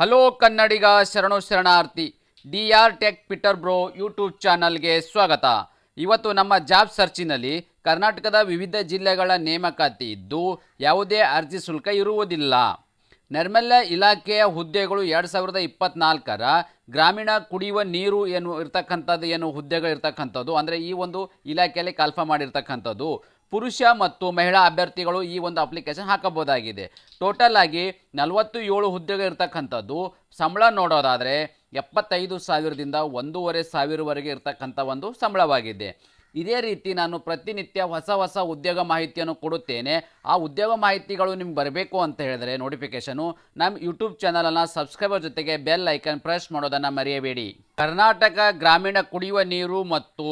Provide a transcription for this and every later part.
Hello Kannadiga ಶರಣು ಶರಣಾರ್ಥಿ, D R tech Peter bro YouTube ಚಾನಲ್ಗೆ ಸ್ವಾಗತ. ಇವತ್ತು ನಮ್ಮ ಜಾಬ್ ಸರ್ಚಿನಲ್ಲಿ ಕರ್ನಾಟಕದ ವಿವಿಧ ಜಿಲ್ಲೆಗಳ ನೇಮಕಾತಿ ಇದ್ದು ಯಾವುದೇ ಅರ್ಜಿ ಶುಲ್ಕ ಇರುವುದಿಲ್ಲ. ನೈರ್ಮಲ್ಯ ಇಲಾಖೆಯ ಹುದ್ದೆಗಳು ಎರಡು ಸಾವಿರದ ಇಪ್ಪತ್ನಾಲ್ಕರ ಗ್ರಾಮೀಣ ಕುಡಿಯುವ ನೀರು ಏನು ಇರ್ತಕ್ಕಂಥದ್ದು ಏನು ಹುದ್ದೆಗಳು ಇರ್ತಕ್ಕಂಥದ್ದು ಅಂದರೆ ಈ ಒಂದು ಇಲಾಖೆಯಲ್ಲಿ ಕಲ್ಪ ಮಾಡಿರ್ತಕ್ಕಂಥದ್ದು. ಪುರುಷ ಮತ್ತು ಮಹಿಳಾ ಅಭ್ಯರ್ಥಿಗಳು ಈ ಒಂದು ಅಪ್ಲಿಕೇಶನ್ ಹಾಕಬಹುದಾಗಿದೆ. ಟೋಟಲ್ ಆಗಿ ನಲವತ್ತು ಏಳು ಹುದ್ದೆಗಳು ಇರತಕ್ಕಂಥದ್ದು. ಸಂಬಳ ನೋಡೋದಾದರೆ ಎಪ್ಪತ್ತೈದು ಸಾವಿರದಿಂದ ಒಂದೂವರೆ ಸಾವಿರವರೆಗೆ ಇರತಕ್ಕಂಥ ಒಂದು ಸಂಬಳವಾಗಿದೆ. ಇದೇ ರೀತಿ ನಾನು ಪ್ರತಿನಿತ್ಯ ಹೊಸ ಹೊಸ ಉದ್ಯೋಗ ಮಾಹಿತಿಯನ್ನು ಕೊಡುತ್ತೇನೆ. ಆ ಉದ್ಯೋಗ ಮಾಹಿತಿಗಳು ನಿಮ್ಗೆ ಬರಬೇಕು ಅಂತ ಹೇಳಿದ್ರೆ ನೋಟಿಫಿಕೇಶನು ನಮ್ಮ ಯೂಟ್ಯೂಬ್ ಚಾನಲನ್ನು ಸಬ್ಸ್ಕ್ರೈಬರ್ ಜೊತೆಗೆ ಬೆಲ್ ಐಕನ್ ಪ್ರೆಸ್ ಮಾಡೋದನ್ನು ಮರೆಯಬೇಡಿ. ಕರ್ನಾಟಕ ಗ್ರಾಮೀಣ ಕುಡಿಯುವ ನೀರು ಮತ್ತು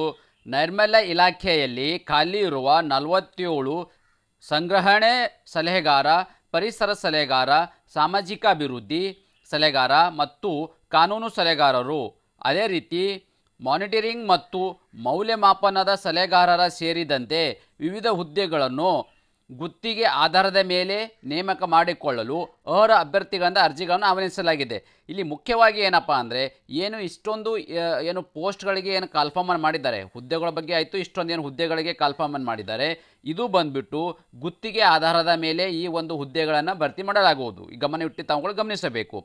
ನೈರ್ಮಲ್ಯ ಇಲಾಖೆಯಲ್ಲಿ ಖಾಲಿ ಇರುವ ನಲವತ್ತೇಳು ಸಂಗ್ರಹಣೆ ಸಲಹೆಗಾರ, ಪರಿಸರ ಸಲಹೆಗಾರ, ಸಾಮಾಜಿಕ ಅಭಿವೃದ್ಧಿ ಸಲಹೆಗಾರ ಮತ್ತು ಕಾನೂನು ಸಲಹೆಗಾರರು. ಅದೇ ರೀತಿ ಮಾನಿಟರಿಂಗ್ ಮತ್ತು ಮೌಲ್ಯಮಾಪನದ ಸಲಹೆಗಾರರ ಸೇರಿದಂತೆ ವಿವಿಧ ಹುದ್ದೆಗಳನ್ನು ಗುತ್ತಿಗೆ ಆಧಾರದ ಮೇಲೆ ನೇಮಕ ಮಾಡಿಕೊಳ್ಳಲು ಅರ್ಹ ಅಭ್ಯರ್ಥಿಗಳಿಂದ ಅರ್ಜಿಗಳನ್ನು ಆಹ್ವಾನಿಸಲಾಗಿದೆ. ಇಲ್ಲಿ ಮುಖ್ಯವಾಗಿ ಏನಪ್ಪ ಅಂದರೆ ಏನು ಇಷ್ಟೊಂದು ಏನು ಪೋಸ್ಟ್ಗಳಿಗೆ ಏನು ಕಾಲ್ಫಾರ್ಮನ್ ಮಾಡಿದ್ದಾರೆ. ಹುದ್ದೆಗಳ ಬಗ್ಗೆ ಆಯಿತು, ಇಷ್ಟೊಂದು ಏನು ಹುದ್ದೆಗಳಿಗೆ ಕಾಲ್ಫಾರ್ಮನ್ ಮಾಡಿದ್ದಾರೆ. ಇದು ಬಂದ್ಬಿಟ್ಟು ಗುತ್ತಿಗೆ ಆಧಾರದ ಮೇಲೆ ಈ ಒಂದು ಹುದ್ದೆಗಳನ್ನು ಭರ್ತಿ ಮಾಡಲಾಗುವುದು. ಈ ಗಮನ ಇಟ್ಟು ತಾವುಗಳು ಗಮನಿಸಬೇಕು.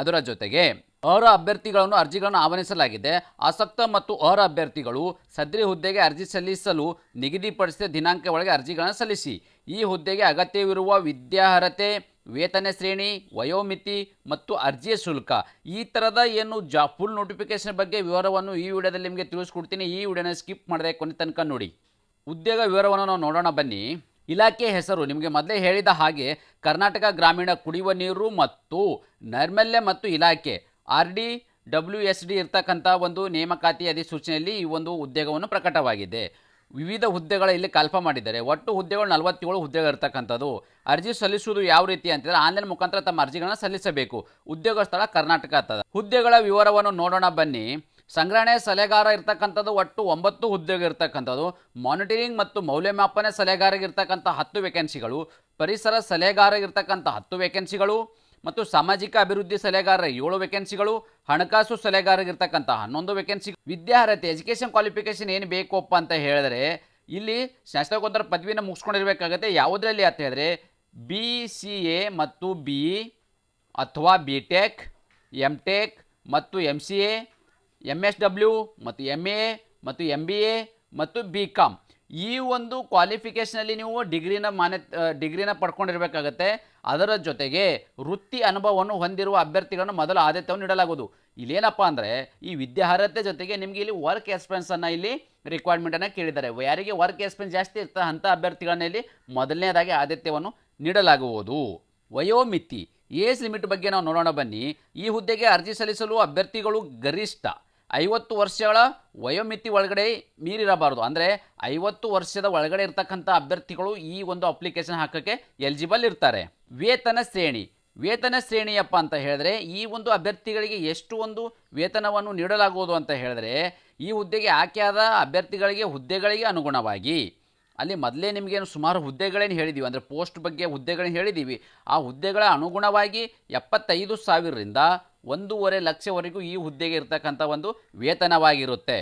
ಅದರ ಜೊತೆಗೆ ಅರ್ಹ ಅಭ್ಯರ್ಥಿಗಳನ್ನು, ಅರ್ಜಿಗಳನ್ನು ಆಹ್ವಾನಿಸಲಾಗಿದೆ. ಆಸಕ್ತ ಮತ್ತು ಅರ್ಹ ಅಭ್ಯರ್ಥಿಗಳು ಸದ್ರಿ ಹುದ್ದೆಗೆ ಅರ್ಜಿ ಸಲ್ಲಿಸಲು ನಿಗದಿಪಡಿಸಿದ ದಿನಾಂಕ ಒಳಗೆ ಅರ್ಜಿಗಳನ್ನು ಸಲ್ಲಿಸಿ. ಈ ಹುದ್ದೆಗೆ ಅಗತ್ಯವಿರುವ ವಿದ್ಯಾರ್ಹತೆ ವೇತನ ಶ್ರೇಣಿ, ವಯೋಮಿತಿ ಮತ್ತು ಅರ್ಜಿಯ ಶುಲ್ಕ. ಈ ಥರದ ಏನು ಜಾ ಫುಲ್ ನೋಟಿಫಿಕೇಶನ್ ಬಗ್ಗೆ ವಿವರವನ್ನು ಈ ವಿಡಿಯೋದಲ್ಲಿ ನಿಮಗೆ ತಿಳಿಸ್ಕೊಡ್ತೀನಿ. ಈ ವಿಡಿಯೋನ ಸ್ಕಿಪ್ ಮಾಡದೆ ಕೊನೆ ತನಕ ನೋಡಿ. ಉದ್ಯೋಗ ವಿವರವನ್ನು ನಾವು ನೋಡೋಣ ಬನ್ನಿ. ಇಲಾಖೆ ಹೆಸರು ನಿಮಗೆ ಮೊದಲೇ ಹೇಳಿದ ಹಾಗೆ ಕರ್ನಾಟಕ ಗ್ರಾಮೀಣ ಕುಡಿಯುವ ನೀರು ಮತ್ತು ನೈರ್ಮಲ್ಯ ಮತ್ತು ಇಲಾಖೆ, R D, W S D ಇರ್ತಕ್ಕಂಥ ಒಂದು ನೇಮಕಾತಿ ಅಧಿಸೂಚನೆಯಲ್ಲಿ ಈ ಒಂದು ಉದ್ಯೋಗವನ್ನು ಪ್ರಕಟವಾಗಿದೆ. ವಿವಿಧ ಹುದ್ದೆಗಳ ಇಲ್ಲಿ ಕಲ್ಪ ಮಾಡಿದ್ದಾರೆ. ಒಟ್ಟು ಹುದ್ದೆಗಳು ನಲವತ್ತೇಳು ಹುದ್ದೆಗಳು ಇರ್ತಕ್ಕಂಥದ್ದು. ಅರ್ಜಿ ಸಲ್ಲಿಸುವುದು ಯಾವ ರೀತಿ ಅಂತಂದರೆ ಆನ್ಲೈನ್ ಮುಖಾಂತರ ತಮ್ಮ ಅರ್ಜಿಗಳನ್ನು ಸಲ್ಲಿಸಬೇಕು. ಉದ್ಯೋಗ ಸ್ಥಳ ಕರ್ನಾಟಕ ಆಗ್ತದೆ ಹುದ್ದೆಗಳ ವಿವರವನ್ನು ನೋಡೋಣ ಬನ್ನಿ. ಸಂಗ್ರಹಣೆ ಸಲಹೆಗಾರ ಇರ್ತಕ್ಕಂಥದ್ದು ಒಟ್ಟು ಒಂಬತ್ತು ಹುದ್ದೆಗೆ ಇರ್ತಕ್ಕಂಥದ್ದು. ಮಾನಿಟರಿಂಗ್ ಮತ್ತು ಮೌಲ್ಯಮಾಪನ ಸಲಹೆಗಾರಗಿರ್ತಕ್ಕಂಥ ಹತ್ತು ವೇಕೆನ್ಸಿಗಳು ಪರಿಸರ ಸಲಹೆಗಾರ ಇರ್ತಕ್ಕಂಥ ಹತ್ತು ವೇಕೆನ್ಸಿಗಳು ಮತ್ತು ಸಾಮಾಜಿಕ ಅಭಿವೃದ್ಧಿ ಸಲಹೆಗಾರರ ಏಳು ವೇಕೆನ್ಸಿಗಳು ಹಣಕಾಸು ಸಲಹೆಗಾರರಿಗಿರ್ತಕ್ಕಂಥ ಹನ್ನೊಂದು ವೇಕೆನ್ಸಿ ವಿದ್ಯಾರ್ಹತೆ ಎಜುಕೇಷನ್ ಕ್ವಾಲಿಫಿಕೇಶನ್ ಏನು ಬೇಕಪ್ಪ ಅಂತ ಹೇಳಿದ್ರೆ, ಇಲ್ಲಿ ಸ್ನಾತಕೋತ್ತರ ಪದವಿನ ಮುಗಿಸ್ಕೊಂಡಿರ್ಬೇಕಾಗತ್ತೆ. ಯಾವುದರಲ್ಲಿ ಅಂತ ಹೇಳಿದ್ರೆ ಬಿ ಸಿ ಎ ಮತ್ತು ಬಿ ಅಥವಾ ಬಿ ಟೆಕ್ ಎಂ ಟೆಕ್ ಮತ್ತು M C A M S W ಮತ್ತು ಎಂ ಎ ಮತ್ತು ಎಂ ಬಿ ಎ ಮತ್ತು ಬಿ ಕಾಮ್ ಈ ಒಂದು ಕ್ವಾಲಿಫಿಕೇಷನಲ್ಲಿ ನೀವು ಡಿಗ್ರಿನ ಮಾನ್ಯ ಡಿಗ್ರಿನ ಪಡ್ಕೊಂಡಿರ್ಬೇಕಾಗತ್ತೆ. ಅದರ ಜೊತೆಗೆ ವೃತ್ತಿ ಅನುಭವವನ್ನು ಹೊಂದಿರುವ ಅಭ್ಯರ್ಥಿಗಳನ್ನು ಮೊದಲು ಆದ್ಯತೆಯನ್ನು ನೀಡಲಾಗುವುದು. ಇಲ್ಲೇನಪ್ಪ ಅಂದರೆ, ಈ ವಿದ್ಯಾರ್ಹತೆ ಜೊತೆಗೆ ನಿಮಗೆ ಇಲ್ಲಿ ವರ್ಕ್ ಎಕ್ಸ್ಪೆನ್ಸನ್ನು ಇಲ್ಲಿ ರಿಕ್ವೈರ್ಮೆಂಟನ್ನು ಕೇಳಿದ್ದಾರೆ. ಯಾರಿಗೆ ವರ್ಕ್ ಎಕ್ಸ್ಪೆನ್ಸ್ ಜಾಸ್ತಿ ಇರ್ತಾ ಅಂಥ ಅಭ್ಯರ್ಥಿಗಳನ್ನ ಇಲ್ಲಿ ಮೊದಲನೇದಾಗಿ ಆದ್ಯತೆಯನ್ನು ನೀಡಲಾಗುವುದು. ವಯೋಮಿತಿ ಏಜ್ ಲಿಮಿಟ್ ಬಗ್ಗೆ ನಾವು ನೋಡೋಣ ಬನ್ನಿ. ಈ ಹುದ್ದೆಗೆ ಅರ್ಜಿ ಸಲ್ಲಿಸಲು ಅಭ್ಯರ್ಥಿಗಳು ಗರಿಷ್ಠ ಐವತ್ತು ವರ್ಷಗಳ ವಯೋಮಿತಿ ಒಳಗಡೆ ಮೀರಿರಬಾರದು. ಅಂದರೆ ಐವತ್ತು ವರ್ಷದ ಒಳಗಡೆ ಇರ್ತಕ್ಕಂಥ ಅಭ್ಯರ್ಥಿಗಳು ಈ ಒಂದು ಅಪ್ಲಿಕೇಶನ್ ಹಾಕೋಕ್ಕೆ ಎಲಿಜಿಬಲ್ ಇರ್ತಾರೆ. ವೇತನ ಶ್ರೇಣಿ. ವೇತನ ಶ್ರೇಣಿಯಪ್ಪ ಅಂತ ಹೇಳಿದ್ರೆ ಈ ಒಂದು ಅಭ್ಯರ್ಥಿಗಳಿಗೆ ಎಷ್ಟು ಒಂದು ವೇತನವನ್ನು ನೀಡಲಾಗುವುದು ಅಂತ ಹೇಳಿದ್ರೆ ಈ ಹುದ್ದೆಗೆ ಆಯ್ಕೆಯಾದ ಅಭ್ಯರ್ಥಿಗಳಿಗೆ ಹುದ್ದೆಗಳಿಗೆ ಅನುಗುಣವಾಗಿ ಅಲ್ಲಿ ಮೊದಲೇ ನಿಮಗೇನು ಸುಮಾರು ಹುದ್ದೆಗಳೇನು ಹೇಳಿದ್ದೀವಿ ಅಂದರೆ ಪೋಸ್ಟ್ ಬಗ್ಗೆ ಹುದ್ದೆಗಳನ್ನ ಹೇಳಿದ್ದೀವಿ ಆ ಹುದ್ದೆಗಳ ಅನುಗುಣವಾಗಿ ಎಪ್ಪತ್ತೈದು ಸಾವಿರದಿಂದ ಒಂದೂವರೆ ಲಕ್ಷವರೆಗೂ ಈ ಹುದ್ದೆಗೆ ಇರತಕ್ಕಂಥ ಒಂದು ವೇತನವಾಗಿರುತ್ತೆ.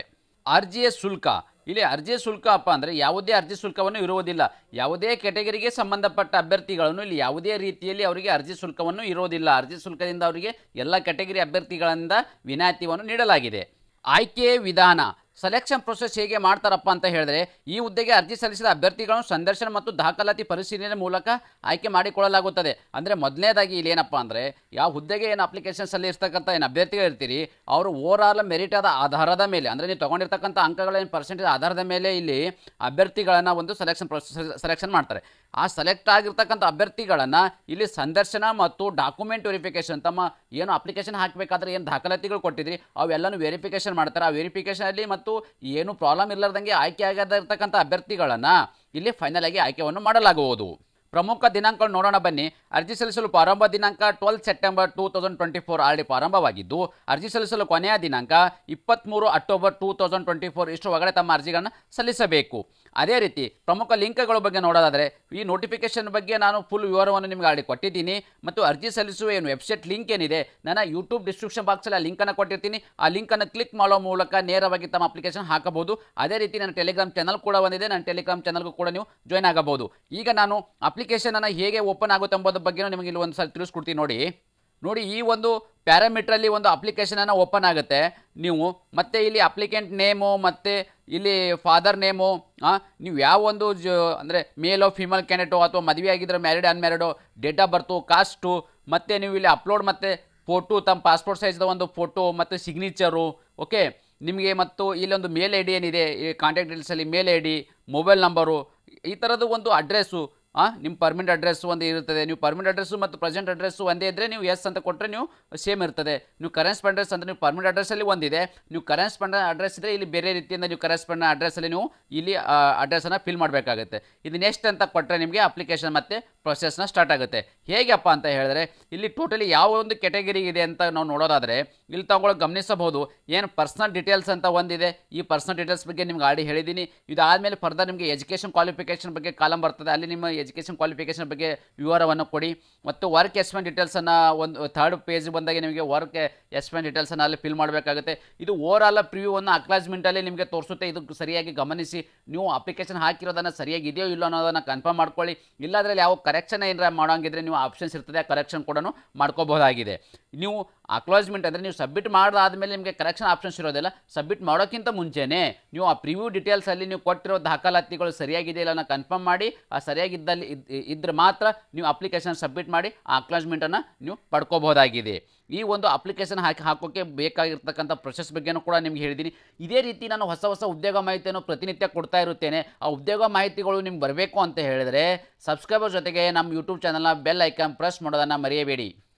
ಅರ್ಜಿಯ ಶುಲ್ಕ ಇಲ್ಲಿ ಅರ್ಜಿ ಶುಲ್ಕ ಅಪ್ಪ ಅಂದರೆ ಯಾವುದೇ ಅರ್ಜಿ ಶುಲ್ಕವನ್ನು ಇರುವುದಿಲ್ಲ. ಯಾವುದೇ ಕೆಟಗರಿಗೆ ಸಂಬಂಧಪಟ್ಟ ಅಭ್ಯರ್ಥಿಗಳನ್ನು ಇಲ್ಲಿ ಯಾವುದೇ ರೀತಿಯಲ್ಲಿ ಅವರಿಗೆ ಅರ್ಜಿ ಶುಲ್ಕವನ್ನು ಇರೋದಿಲ್ಲ ಅರ್ಜಿ ಶುಲ್ಕದಿಂದ ಅವರಿಗೆ ಎಲ್ಲ ಕೆಟಗರಿ ಅಭ್ಯರ್ಥಿಗಳಿಂದ ವಿನಾಯಿತಿಯನ್ನು ನೀಡಲಾಗಿದೆ. ಆಯ್ಕೆ ವಿಧಾನ. ಸೆಲೆಕ್ಷನ್ ಪ್ರೊಸೆಸ್ ಹೇಗೆ ಮಾಡ್ತಾರಪ್ಪ ಅಂತ ಹೇಳಿದ್ರೆ, ಈ ಹುದ್ದೆಗೆ ಅರ್ಜಿ ಸಲ್ಲಿಸಿದ ಅಭ್ಯರ್ಥಿಗಳನ್ನು ಸಂದರ್ಶನ ಮತ್ತು ದಾಖಲಾತಿ ಪರಿಶೀಲನೆ ಮೂಲಕ ಆಯ್ಕೆ ಮಾಡಿಕೊಳ್ಳಲಾಗುತ್ತದೆ. ಅಂದರೆ ಮೊದಲನೇದಾಗಿ ಇಲ್ಲಿ ಏನಪ್ಪ ಅಂದರೆ, ಯಾವ ಹುದ್ದೆಗೆ ಏನು ಅಪ್ಲಿಕೇಶನ್ ಸಲ್ಲಿರ್ತಕ್ಕಂಥ ಏನು ಅಭ್ಯರ್ಥಿಗಳು ಇರ್ತೀರಿ, ಅವರು ಓವರ್ ಆಲ್ ಮೆರಿಟ್ ಆದ ಆಧಾರದ ಮೇಲೆ, ಅಂದರೆ ನೀವು ತೊಗೊಂಡಿರ್ತಕ್ಕಂಥ ಅಂಕಗಳ ಏನು ಪರ್ಸೆಂಟೇಜ್ ಆಧಾರದ ಮೇಲೆ ಇಲ್ಲಿ ಅಭ್ಯರ್ಥಿಗಳನ್ನು ಒಂದು ಸೆಲೆಕ್ಷನ್ ಪ್ರೊಸೆಸ್ ಸೆಲೆಕ್ಷನ್ ಮಾಡ್ತಾರೆ. ಆ ಸೆಲೆಕ್ಟ್ ಆಗಿರ್ತಕ್ಕಂಥ ಅಭ್ಯರ್ಥಿಗಳನ್ನು ಇಲ್ಲಿ ಸಂದರ್ಶನ ಮತ್ತು ಡಾಕ್ಯುಮೆಂಟ್ ವೆರಿಫಿಕೇಶನ್ ತಮ್ಮ ಏನು ಅಪ್ಲಿಕೇಶನ್ ಹಾಕಬೇಕಾದ್ರೆ ಏನು ದಾಖಲಾತಿಗಳು ಕೊಟ್ಟಿದ್ರಿ, ಅವೆಲ್ಲನೂ ವೆರಿಫಿಕೇಶನ್ ಮಾಡ್ತಾರೆ. ಆ ವೆರಿಫಿಕೇಷನಲ್ಲಿ ಮತ್ತು ಏನು ಪ್ರಾಬ್ಲಮ್ ಇರಲಾರ್ದಂಗೆ ಆಯ್ಕೆ ಆಗದಿರ್ತಕ್ಕಂಥ ಅಭ್ಯರ್ಥಿಗಳನ್ನು ಇಲ್ಲಿ ಫೈನಲ್ ಆಗಿ ಆಯ್ಕೆಯನ್ನು ಮಾಡಲಾಗುವುದು. ಪ್ರಮುಖ ದಿನಾಂಕಗಳು ನೋಡೋಣ ಬನ್ನಿ. ಅರ್ಜಿ ಸಲ್ಲಿಸಲು ಪ್ರಾರಂಭ ದಿನಾಂಕ twelve September two thousand twenty four already ಪ್ರಾರಂಭವಾಗಿದ್ದು, ಅರ್ಜಿ ಸಲ್ಲಿಸಲು ಕೊನೆಯ ದಿನಾಂಕ ಇಪ್ಪತ್ತ್ಮೂರು October two thousand twenty four ಇಷ್ಟು ಒಳಗಡೆ ತಮ್ಮ ಅರ್ಜಿಗಳನ್ನು ಸಲ್ಲಿಸಬೇಕು. ಅದೇ ರೀತಿ ಪ್ರಮುಖ ಲಿಂಕ್ಗಳ ಬಗ್ಗೆ ನೋಡೋದಾದರೆ, ಈ ನೋಟಿಫಿಕೇಶನ್ ಬಗ್ಗೆ ನಾನು ಫುಲ್ ವಿವರವನ್ನು ನಿಮಗೆ ಆಡಿ ಕೊಟ್ಟಿದ್ದೀನಿ. ಮತ್ತು ಅರ್ಜಿ ಸಲ್ಲಿಸುವ ಏನು ವೆಬ್ಸೈಟ್ ಲಿಂಕ್ ಏನಿದೆ, ನನ್ನ ಯೂಟ್ಯೂಬ್ ಡಿಸ್ಕ್ರಿಪ್ಷನ್ ಬಾಕ್ಸಲ್ಲಿ ಆ ಲಿಂಕನ್ನು ಕೊಟ್ಟಿರ್ತೀನಿ. ಆ ಲಿಂಕನ್ನು ಕ್ಲಿಕ್ ಮಾಡೋ ಮೂಲಕ ನೇರವಾಗಿ ತಮ್ಮ ಅಪ್ಲಿಕೇಶನ್ ಹಾಕಬಹುದು. ಅದೇ ರೀತಿ ನನ್ನ ಟೆಲಿಗ್ರಾಮ್ ಚಾನಲ್ ಕೂಡ ಬಂದಿದೆ. ನನ್ನ ಟೆಲಿಗ್ರಾಮ್ ಚಾನಲ್ಗೂ ಕೂಡ ನೀವು ಜಾಯ್ನ್ ಆಗಬಹುದು. ಈಗ ನಾನು ಅಪ್ಲಿಕೇಶನನ್ನು ಹೇಗೆ ಓಪನ್ ಆಗುತ್ತೆ ಎಂಬುದರ ಬಗ್ಗೆ ನಿಮಗೆ ಇಲ್ಲಿ ಒಂದು ಸಲ ತಿಳಿಸ್ಕೊಡ್ತೀನಿ ನೋಡಿ. ನೋಡಿ, ಈ ಒಂದು ಪ್ಯಾರಾಮೀಟ್ರಲ್ಲಿ ಒಂದು ಅಪ್ಲಿಕೇಶನನ್ನು ಓಪನ್ ಆಗುತ್ತೆ. ನೀವು ಮತ್ತೆ ಇಲ್ಲಿ ಅಪ್ಲಿಕೆಂಟ್ ನೇಮು ಮತ್ತು ಇಲ್ಲಿ ಫಾದರ್ ನೇಮು ನೀವು ಯಾವ ಒಂದು ಜ, ಅಂದರೆ ಮೇಲೋ ಫಿಮೇಲ್ ಕ್ಯಾಂಡಿಡೇಟು ಅಥವಾ ಮದುವೆ ಆಗಿದ್ರೆ married unmarried date of birth caste ಮತ್ತು ನೀವು ಇಲ್ಲಿ ಅಪ್ಲೋಡ್ ಮತ್ತು ಫೋಟೋ ತಮ್ಮ ಪಾಸ್ಪೋರ್ಟ್ ಸೈಜ್ದ ಒಂದು ಫೋಟೋ ಮತ್ತು ಸಿಗ್ನೇಚರು ಓಕೆ ನಿಮಗೆ ಮತ್ತು ಇಲ್ಲೊಂದು ಮೇಲ್ ಐ ಡಿ ಏನಿದೆ, ಈ contact ಡೀಟೇಲ್ಸಲ್ಲಿ mail I D mobile number ಈ ಥರದ್ದು ಒಂದು ಅಡ್ರೆಸ್ಸು ನಿಮ್ಮ ಪರ್ಮನೆಂಟ್ ಅಡ್ರೆಸ್ ಒಂದು ಇರುತ್ತದೆ. ನೀವು ಪರ್ಮನೆಂಟ್ ಅಡ್ರೆಸ್ಸು ಮತ್ತು ಪ್ರೆಸೆಂಟ್ ಅಡ್ರೆಸ್ಸು ಒಂದೇ ಇದ್ದರೆ ನೀವು ಎಸ್ ಅಂತ ಕೊಟ್ಟರೆ ನೀವು ಸೇಮ್ ಇರ್ತದೆ. ನೀವು ಕರೆಸ್ಪಾಂಡೆನ್ಸ್ ಅಂದರೆ ನೀವು ಪರ್ಮನೆಂಟ್ ಅಡ್ರೆಸ್ಸಲ್ಲಿ ಒಂದಿದೆ. ನೀವು ಕರೆಸ್ಪಾಂಡೆಂಟ್ ಅಡ್ರೆಸ್ ಇದ್ದರೆ ಇಲ್ಲಿ ಬೇರೆ ರೀತಿಯಿಂದ ನೀವು ಕರೆಸ್ಪಾಂಡೆಂಟ್ ಅಡ್ರೆಸ್ಸಲ್ಲಿ ನೀವು ಇಲ್ಲಿ ಅಡ್ರೆಸ್ಸನ್ನು ಫಿಲ್ ಮಾಡಬೇಕಾಗುತ್ತೆ. ಇದು ನೆಕ್ಸ್ಟ್ ಅಂತ ಕೊಟ್ಟರೆ ನಿಮಗೆ ಅಪ್ಲಿಕೇಶನ್ ಮತ್ತು ಪ್ರೊಸೆಸ್ನ ಸ್ಟಾರ್ಟ್ ಆಗುತ್ತೆ. ಹೇಗಪ್ಪ ಅಂತ ಹೇಳಿದ್ರೆ, ಇಲ್ಲಿ ಟೋಟಲಿ ಯಾವ ಒಂದು ಕೆಟಗರಿ ಇದೆ ಅಂತ ನಾವು ನೋಡೋದಾದರೆ, ಇಲ್ಲಿ ತಗೊಳ್ಳೋ ಗಮನಿಸಬಹುದು. ಏನು ಪರ್ಸನಲ್ ಡೀಟೇಲ್ಸ್ ಅಂತ ಒಂದಿದೆ. ಈ ಪರ್ಸನಲ್ ಡೀಟೇಲ್ಸ್ ಬಗ್ಗೆ ನಿಮ್ಗೆ ಆಡಿ ಹೇಳಿದ್ದೀನಿ. ಇದಾದಮೇಲೆ ಫರ್ದರ್ ನಿಮಗೆ ಎಜುಕೇಷನ್ ಕ್ವಾಲಿಫಿಕೇಷನ್ ಬಗ್ಗೆ ಕಾಲಂ ಬರ್ತದೆ. ಅಲ್ಲಿ ನಿಮ್ಮ ಎಜುಕೇಷನ್ ಕ್ವಾಲಿಫಿಕೇಷನ್ ಬಗ್ಗೆ ವಿವರವನ್ನು ಕೊಡಿ. ಮತ್ತು ವರ್ಕ್ ಎಸ್ಮೆಂಟ್ ಡೀಟೇಲ್ಸನ್ನು ಒಂದು ಥರ್ಡ್ ಪೇಜ್ ಬಂದಾಗ ನಿಮಗೆ ವರ್ಕ್ ಎಸ್ಮೆಂಟ್ ಡೀಟೇಲ್ಸನ್ನು ಅಲ್ಲಿ ಫಿಲ್ ಮಾಡಬೇಕಾಗುತ್ತೆ. ಇದು ಓವರ್ ಆಲ್ ಪ್ರಿವ್ಯೂವನ್ನು ಅಕ್ಲಾಜ್ಮೆಂಟಲ್ಲಿ ನಿಮಗೆ ತೋರಿಸುತ್ತೆ. ಇದು ಸರಿಯಾಗಿ ಗಮನಿಸಿ. ನೀವು ಅಪ್ಲಿಕೇಶನ್ ಹಾಕಿರೋದನ್ನು ಸರಿಯಾಗಿ ಇದೆಯೋ ಇಲ್ಲೋ ಅನ್ನೋದನ್ನು ಕನ್ಫರ್ಮ್ ಮಾಡ್ಕೊಳ್ಳಿ. ಇಲ್ಲಾದ್ರಲ್ಲಿ ಯಾವ ಕರೆಕ್ಷನ್ ಏನಾರ ಮಾಡೋಂಗಿದ್ರೆ ನೀವು ಆಪ್ಷನ್ಸ್ ಇರ್ತದೆ, ಆ ಕರೆಕ್ಷನ್ ಕೂಡ ಮಾಡ್ಕೋಬಹುದಾಗಿದೆ. ನೀವು ಅಕ್ಲಾಸ್ಮೆಂಟ್ ಅಂದರೆ ನೀವು ಸಬ್ಮಿಟ್ ಮಾಡಾದ್ಮೇಲೆ ನಿಮಗೆ ಕರೆಕ್ಷನ್ ಆಪ್ಷನ್ಸ್ ಇರೋದಿಲ್ಲ. ಸಬ್ಮಿಟ್ ಮಾಡೋಕ್ಕಿಂತ ಮುಂಚೆನೇ ನೀವು ಆ ಪ್ರಿವ್ಯೂ ಡೀಟೇಲ್ಸಲ್ಲಿ ನೀವು ಕೊಟ್ಟಿರೋ ದಾಖಲಾತಿಗಳು ಸರಿಯಾಗಿದೆ ಇಲ್ಲ ಕನ್ಫರ್ಮ್ ಮಾಡಿ, ಆ ಸರಿಯಾಗಿದ್ದಲ್ಲಿ ಇದ್- ಇದ್ರೆ ಮಾತ್ರ ನೀವು ಅಪ್ಲಿಕೇಶನ್ ಸಬ್ಮಿಟ್ ಮಾಡಿ ಆ ಅಕ್ನಾಲಜ್ಮೆಂಟನ್ನು ನೀವು ಪಡ್ಕೋಬಹುದಾಗಿದೆ. ಈ ಒಂದು ಅಪ್ಲಿಕೇಶನ್ ಹಾಕಿ ಹಾಕೋಕ್ಕೆ ಬೇಕಾಗಿರ್ತಕ್ಕಂಥ ಪ್ರೊಸೆಸ್ ಬಗ್ಗೆನೂ ಕೂಡ ನಿಮ್ಗೆ ಹೇಳಿದ್ದೀನಿ ಇದೇ ರೀತಿ ನಾನು ಹೊಸ ಹೊಸ ಉದ್ಯೋಗ ಮಾಹಿತಿಯನ್ನು ಪ್ರತಿನಿತ್ಯ ಕೊಡ್ತಾ ಇರುತ್ತೇನೆ. ಆ ಉದ್ಯೋಗ ಮಾಹಿತಿಗಳು ನಿಮ್ಗೆ ಬರಬೇಕು ಅಂತ ಹೇಳಿದರೆ ಸಬ್ಸ್ಕ್ರೈಬರ್ ಜೊತೆಗೆ ನಮ್ಮ ಯೂಟ್ಯೂಬ್ ಚಾನಲ್ನ ಬೆಲ್ ಐಕಾನ್ ಪ್ರೆಸ್ ಮಾಡೋದನ್ನು ಮರೆಯಬೇಡಿ.